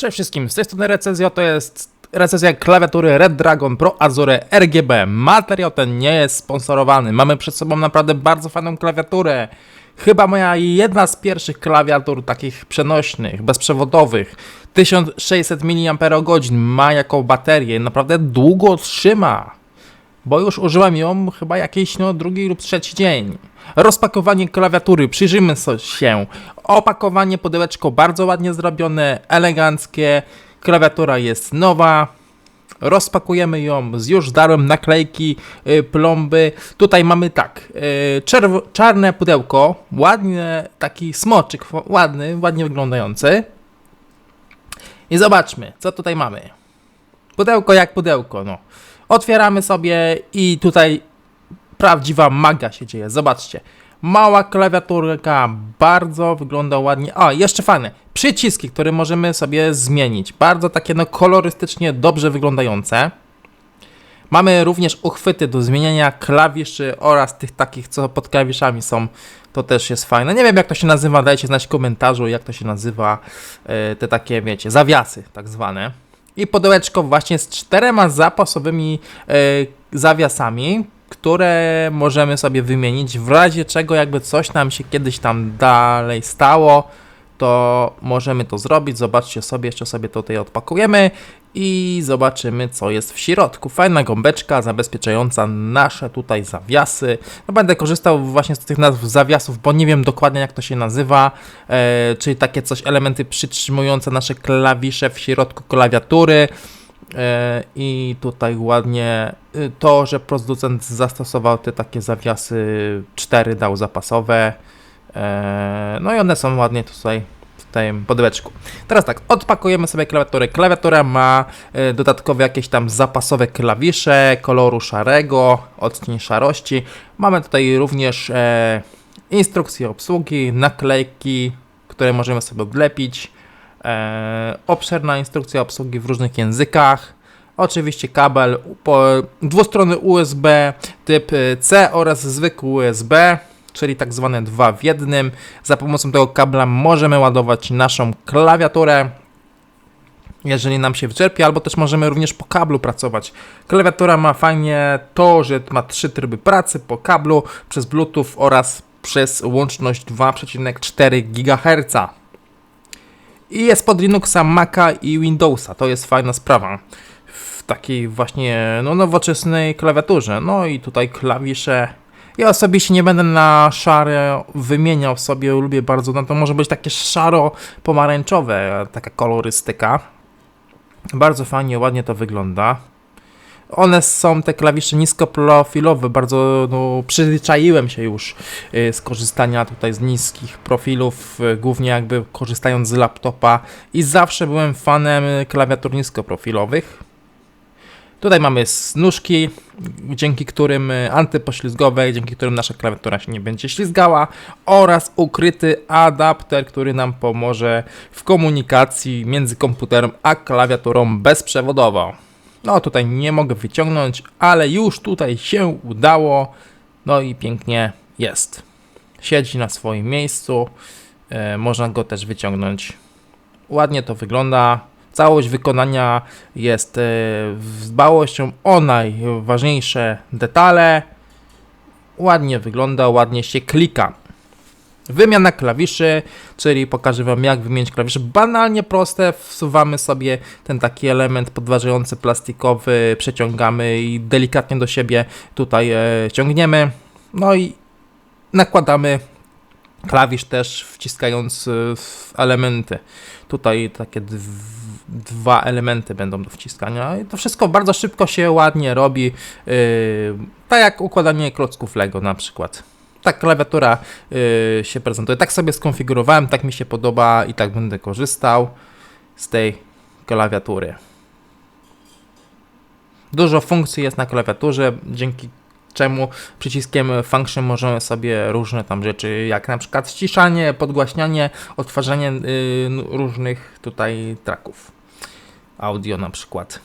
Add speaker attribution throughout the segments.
Speaker 1: Cześć wszystkim, z tej strony recenzja to jest recenzja klawiatury Red Dragon Pro Azure RGB. Materiał ten nie jest sponsorowany. Mamy przed sobą naprawdę bardzo fajną klawiaturę. Chyba moja jedna z pierwszych klawiatur takich przenośnych, bezprzewodowych. 1600 mAh ma jako baterię, naprawdę długo trzyma. Bo już użyłem ją chyba jakiś no, drugi lub trzeci dzień. Rozpakowanie klawiatury, przyjrzyjmy się. Opakowanie, pudełeczko bardzo ładnie zrobione, eleganckie. Klawiatura jest nowa. Rozpakujemy ją z już darłem naklejki, y, plomby. Tutaj mamy tak, y, czerw- czarne pudełko, ładnie, taki smoczyk, ładny, ładnie wyglądający. I zobaczmy, co tutaj mamy. Pudełko jak pudełko, no. Otwieramy sobie i tutaj prawdziwa magia się dzieje. Zobaczcie. Mała klawiaturka, bardzo wygląda ładnie. O, jeszcze fajne. Przyciski, które możemy sobie zmienić. Bardzo takie no kolorystycznie dobrze wyglądające. Mamy również uchwyty do zmieniania klawiszy oraz tych takich, co pod klawiszami są. To też jest fajne. Nie wiem, jak to się nazywa, dajcie znać w komentarzu, jak to się nazywa. e, Te takie, wiecie, zawiasy tak zwane. I pudełeczko właśnie z czterema zapasowymi e, zawiasami, które możemy sobie wymienić w razie czego jakby coś nam się kiedyś tam dalej stało, to możemy to zrobić. Zobaczcie sobie, jeszcze sobie to tutaj odpakujemy i zobaczymy co jest w środku. Fajna gąbeczka zabezpieczająca nasze tutaj zawiasy. No, będę korzystał właśnie z tych nazw zawiasów, bo nie wiem dokładnie jak to się nazywa, e, czyli takie coś, elementy przytrzymujące nasze klawisze w środku klawiatury. E, I tutaj ładnie y, to, że producent zastosował te takie zawiasy 4 dał zapasowe. E, No i one są ładnie tutaj w tym pudełeczku. Teraz tak, odpakujemy sobie klawiaturę. Klawiatura ma e, dodatkowe jakieś tam zapasowe klawisze koloru szarego, odcień szarości. Mamy tutaj również e, instrukcje obsługi, naklejki, które możemy sobie odlepić. E, obszerna instrukcja obsługi w różnych językach. Oczywiście kabel dwustronny USB typ C oraz zwykły USB, czyli tak zwane dwa w jednym. Za pomocą tego kabla możemy ładować naszą klawiaturę, jeżeli nam się wyczerpie, albo też możemy również po kablu pracować. Klawiatura ma fajnie to, że ma trzy tryby pracy po kablu, przez Bluetooth oraz przez łączność 2,4 GHz. I jest pod Linuxa, Maca i Windowsa. To jest fajna sprawa. W takiej właśnie no, nowoczesnej klawiaturze. No i tutaj klawisze. Ja osobiście nie będę na szare wymieniał sobie, lubię bardzo, no to może być takie szaro-pomarańczowe, taka kolorystyka. Bardzo fajnie, ładnie to wygląda. One są te klawisze niskoprofilowe, bardzo no, przyzwyczaiłem się już y, z korzystania tutaj z niskich profilów, y, głównie jakby korzystając z laptopa i zawsze byłem fanem klawiatur niskoprofilowych. Tutaj mamy nóżki, dzięki którym y, antypoślizgowe, dzięki którym nasza klawiatura się nie będzie ślizgała oraz ukryty adapter, który nam pomoże w komunikacji między komputerem a klawiaturą bezprzewodowo. No tutaj nie mogę wyciągnąć, ale już tutaj się udało. No i pięknie jest. Siedzi na swoim miejscu. E, można go też wyciągnąć. Ładnie to wygląda. Całość wykonania jest e, z dbałością o najważniejsze detale. Ładnie wygląda, ładnie się klika. Wymiana klawiszy, czyli pokażę Wam jak wymienić klawisze. Banalnie proste, wsuwamy sobie ten taki element podważający plastikowy, przeciągamy i delikatnie do siebie tutaj e, ciągniemy. No i nakładamy klawisz też wciskając e, elementy. Tutaj takie dwa elementy będą do wciskania. I to wszystko bardzo szybko się ładnie robi, yy, tak jak układanie klocków Lego na przykład. Tak klawiatura yy, się prezentuje. Tak sobie skonfigurowałem, tak mi się podoba i tak będę korzystał z tej klawiatury. Dużo funkcji jest na klawiaturze, dzięki czemu przyciskiem function możemy sobie różne tam rzeczy, jak na przykład ściszanie, podgłaśnianie, odtwarzanie yy, różnych tutaj traków audio na przykład.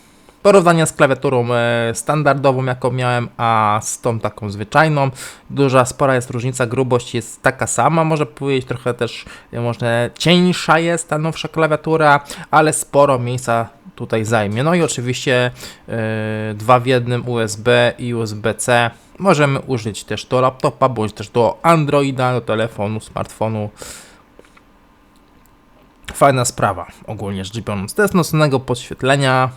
Speaker 1: Porównanie z klawiaturą e, standardową, jaką miałem, a z tą taką zwyczajną. Duża, spora jest różnica, grubość jest taka sama, może powiedzieć trochę też, e, może cieńsza jest ta nowsza klawiatura, ale sporo miejsca tutaj zajmie. No i oczywiście e, dwa w jednym USB i USB-C. Możemy użyć też do laptopa, bądź też do Androida, do telefonu, smartfonu. Fajna sprawa, ogólnie rzecz biorąc. Test nocnego podświetlenia.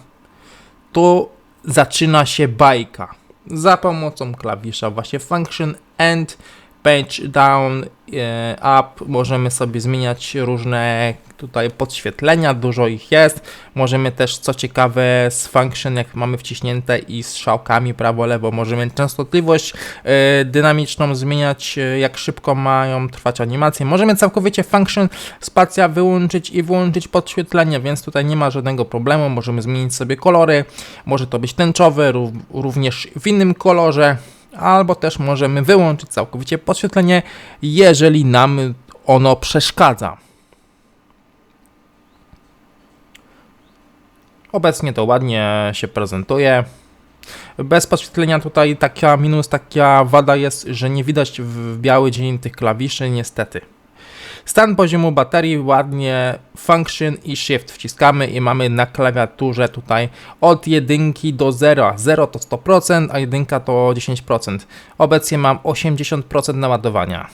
Speaker 1: Tu zaczyna się bajka. Za pomocą klawisza właśnie Function and Page Down e, Up możemy sobie zmieniać różne tutaj podświetlenia, dużo ich jest. Możemy też, co ciekawe, z function, jak mamy wciśnięte i z szałkami prawo-lewo, możemy częstotliwość e, dynamiczną zmieniać, e, jak szybko mają trwać animacje. Możemy całkowicie function spacja wyłączyć i włączyć podświetlenie, więc tutaj nie ma żadnego problemu. Możemy zmienić sobie kolory, może to być tęczowy, rów, również w innym kolorze albo też możemy wyłączyć całkowicie podświetlenie, jeżeli nam ono przeszkadza. Obecnie to ładnie się prezentuje. Bez podświetlenia tutaj taka minus, taka wada jest, że nie widać w biały dzień tych klawiszy, niestety. Stan poziomu baterii ładnie function i shift wciskamy i mamy na klawiaturze tutaj od 1 do 0. 0 to 100%, a 1 to 10%. Obecnie mam 80% naładowania.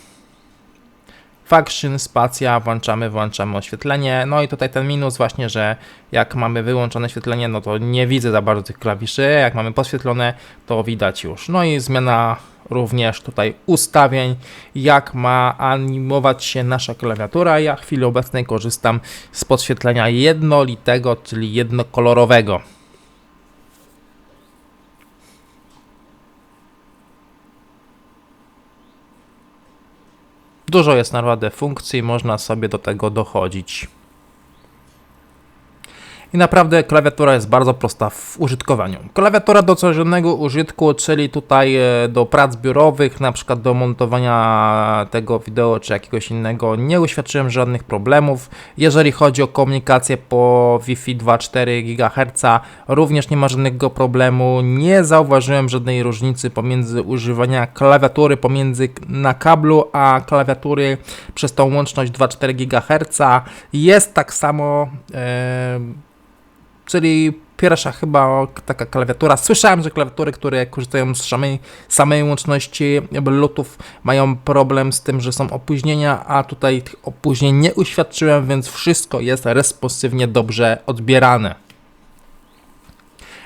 Speaker 1: Function, spacja, włączamy, włączamy oświetlenie. No i tutaj ten minus właśnie, że jak mamy wyłączone oświetlenie, no to nie widzę za bardzo tych klawiszy. Jak mamy podświetlone, to widać już. No i zmiana również tutaj ustawień, jak ma animować się nasza klawiatura. Ja w chwili obecnej korzystam z podświetlenia jednolitego, czyli jednokolorowego. Dużo jest naprawdę funkcji, można sobie do tego dochodzić. I naprawdę klawiatura jest bardzo prosta w użytkowaniu. Klawiatura do codziennego użytku, czyli tutaj e, do prac biurowych, na przykład do montowania tego wideo czy jakiegoś innego, nie uświadczyłem żadnych problemów. Jeżeli chodzi o komunikację po Wi-Fi 2,4 GHz, również nie ma żadnego problemu. Nie zauważyłem żadnej różnicy pomiędzy używania klawiatury pomiędzy na kablu, a klawiatury przez tą łączność 2,4 GHz. Jest tak samo. Yy, czyli pierwsza chyba taka klawiatura. Słyszałem, że klawiatury, które korzystają z samej, samej łączności Bluetooth mają problem z tym, że są opóźnienia, a tutaj tych opóźnień nie uświadczyłem, więc wszystko jest responsywnie dobrze odbierane.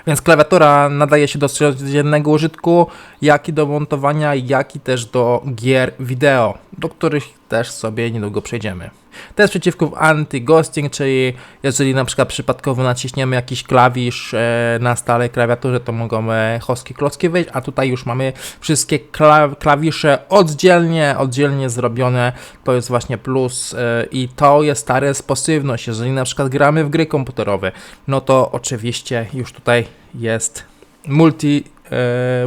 Speaker 1: Więc klawiatura nadaje się do codziennego użytku, jak i do montowania, jak i też do gier wideo, do których też sobie niedługo przejdziemy. To jest przeciwko anti-ghosting, czyli jeżeli na przykład przypadkowo naciśniemy jakiś klawisz e, na stałej klawiaturze, to mogą e, chostki klocki wyjść, a tutaj już mamy wszystkie klawisze oddzielnie, oddzielnie zrobione. To jest właśnie plus e, i to jest ta responsywność. Jeżeli na przykład gramy w gry komputerowe, no to oczywiście już tutaj jest multi,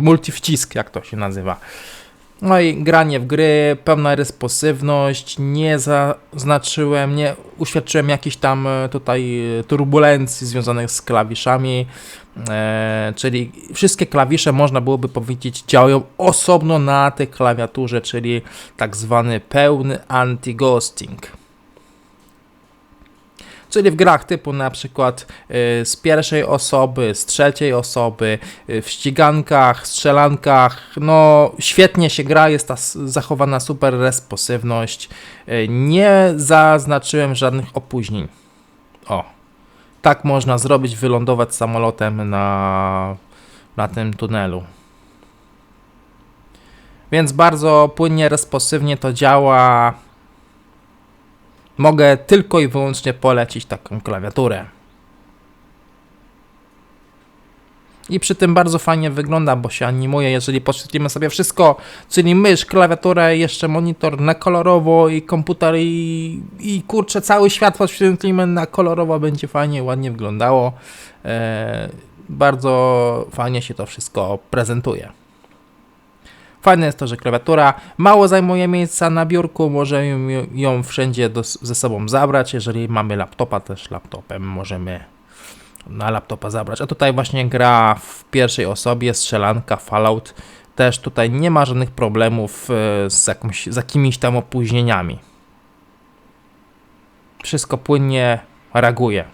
Speaker 1: multi wcisk, jak to się nazywa. No i granie w gry, pełna responsywność, nie zaznaczyłem, nie uświadczyłem jakichś tam e, tutaj e, turbulencji związanych z klawiszami, e, czyli wszystkie klawisze można byłoby powiedzieć działają osobno na tej klawiaturze, czyli tak zwany pełny anti-ghosting czyli w grach typu na przykład y, z pierwszej osoby, z trzeciej osoby, y, w ścigankach, strzelankach, no świetnie się gra, jest ta zachowana super responsywność. Y, nie zaznaczyłem żadnych opóźnień. O, tak można zrobić, wylądować samolotem na, na tym tunelu. Więc bardzo płynnie, responsywnie to działa mogę tylko i wyłącznie polecić taką klawiaturę. I przy tym bardzo fajnie wygląda, bo się animuje, jeżeli podświetlimy sobie wszystko, czyli mysz, klawiaturę, jeszcze monitor na kolorowo i komputer i, i kurczę, cały świat podświetlimy na kolorowo, będzie fajnie, ładnie wyglądało. Eee, bardzo fajnie się to wszystko prezentuje. Fajne jest to, że klawiatura mało zajmuje miejsca na biurku, możemy ją wszędzie do, ze sobą zabrać. Jeżeli mamy laptopa, też laptopem możemy na laptopa zabrać. A tutaj właśnie gra w pierwszej osobie, strzelanka, Fallout. Też tutaj nie ma żadnych problemów e, z, jakimś, z jakimiś tam opóźnieniami. Wszystko płynnie reaguje.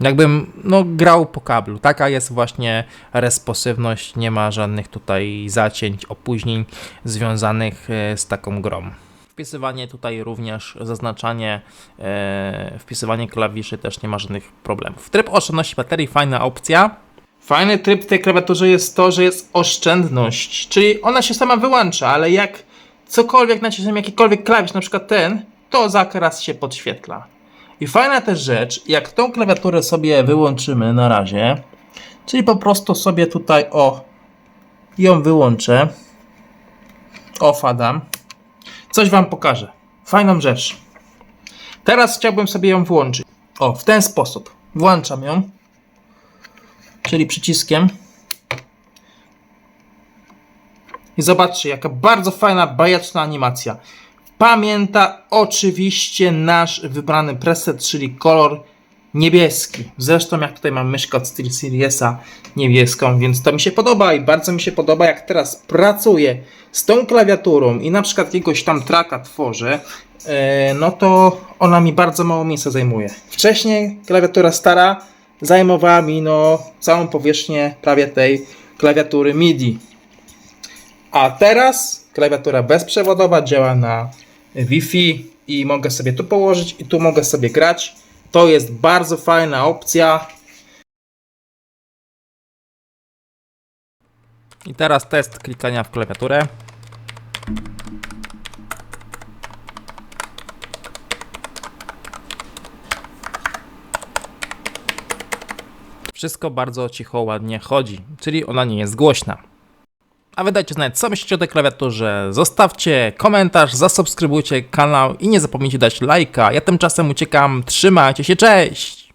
Speaker 1: Jakbym no, grał po kablu. Taka jest właśnie responsywność. Nie ma żadnych tutaj zacięć, opóźnień związanych e, z taką grą. Wpisywanie tutaj również, zaznaczanie, e, wpisywanie klawiszy też nie ma żadnych problemów. Tryb oszczędności baterii, fajna opcja. Fajny tryb w tej klawiaturze jest to, że jest oszczędność, czyli ona się sama wyłącza, ale jak cokolwiek nacisnę jakikolwiek klawisz, na przykład ten, to zakres się podświetla. I fajna też rzecz, jak tą klawiaturę sobie wyłączymy na razie, czyli po prostu sobie tutaj o ją wyłączę, ofadam, coś wam pokażę. Fajną rzecz. Teraz chciałbym sobie ją włączyć. O, w ten sposób. Włączam ją, czyli przyciskiem. I zobaczcie, jaka bardzo fajna, bajeczna animacja. Pamięta oczywiście nasz wybrany preset, czyli kolor niebieski. Zresztą jak tutaj mam myszkę od SteelSeriesa niebieską, więc to mi się podoba i bardzo mi się podoba jak teraz pracuję z tą klawiaturą i na przykład jakiegoś tam traka tworzę, e, no to ona mi bardzo mało miejsca zajmuje. Wcześniej klawiatura stara zajmowała mi no całą powierzchnię prawie tej klawiatury MIDI. A teraz klawiatura bezprzewodowa działa na Wi-Fi i mogę sobie tu położyć i tu mogę sobie grać. To jest bardzo fajna opcja. I teraz test klikania w klawiaturę. Wszystko bardzo cicho, ładnie chodzi, czyli ona nie jest głośna. A wy dajcie znać, co myślicie o tej klawiaturze. Zostawcie komentarz, zasubskrybujcie kanał i nie zapomnijcie dać lajka. Ja tymczasem uciekam. Trzymajcie się, cześć!